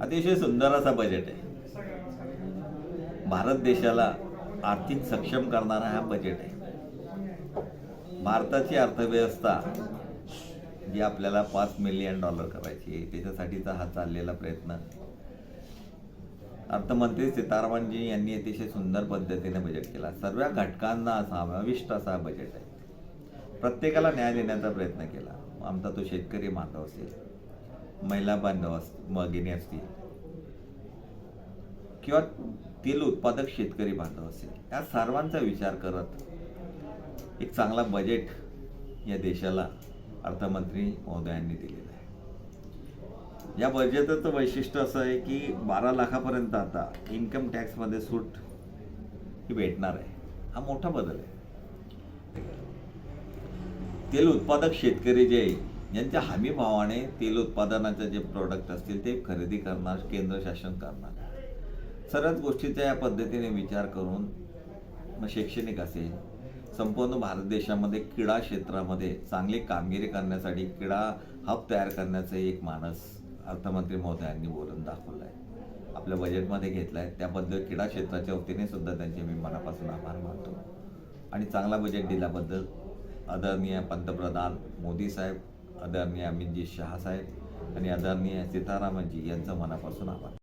अतिशय सुंदर असा बजेट आहे. भारत देशाला आर्थिक सक्षम करणारा हा बजेट आहे. भारताची अर्थव्यवस्था जी आपल्याला पाच मिलियन डॉलर करायची आहे त्याच्यासाठीचा हा चाललेला प्रयत्न अर्थमंत्री सीतारामनजी यांनी अतिशय सुंदर पद्धतीने बजेट केला. सर्व घटकांना समाविष्ट असा बजेट आहे. प्रत्येकाला न्याय देण्याचा प्रयत्न केला. आमचा तो शेतकरी मानव असेल. महिला बांधव अस भगिनी असतील. किंवा तेल उत्पादक शेतकरी बांधव असेल. या सर्वांचा विचार करत एक चांगला बजेट या देशाला अर्थमंत्री महोदयांनी दिलेला आहे. या बजेटचं वैशिष्ट्य असं आहे की बारा लाखापर्यंत आता इन्कम टॅक्समध्ये सूट ही भेटणार आहे. हा मोठा बदल आहे. तेल उत्पादक शेतकरी जे ज्यांच्या यांच्या तेल उत्पादनाचे जे प्रोडक्ट असतील ते खरेदी करणार केंद्र शासन करणार. सर्वच गोष्टीचा या पद्धतीने विचार करून मग शैक्षणिक असेल संपूर्ण भारत देशामध्ये क्रीडा क्षेत्रामध्ये चांगली कामगिरी करण्यासाठी क्रीडा हब तयार करण्याचं एक मानस अर्थमंत्री महोदयांनी बोलून दाखवलं आहे आपल्या बजेटमध्ये घेतलं आहे त्याबद्दल क्रीडा क्षेत्राच्या वतीने सुद्धा त्यांचे मी मनापासून आभार मानतो. आणि चांगला बजेट दिल्याबद्दल आदरणीय पंतप्रधान मोदी साहेब आदरणीय अमितजी शहा साहेब आणि आदरणीय सीतारामनजी यांचं मनापासून आभार.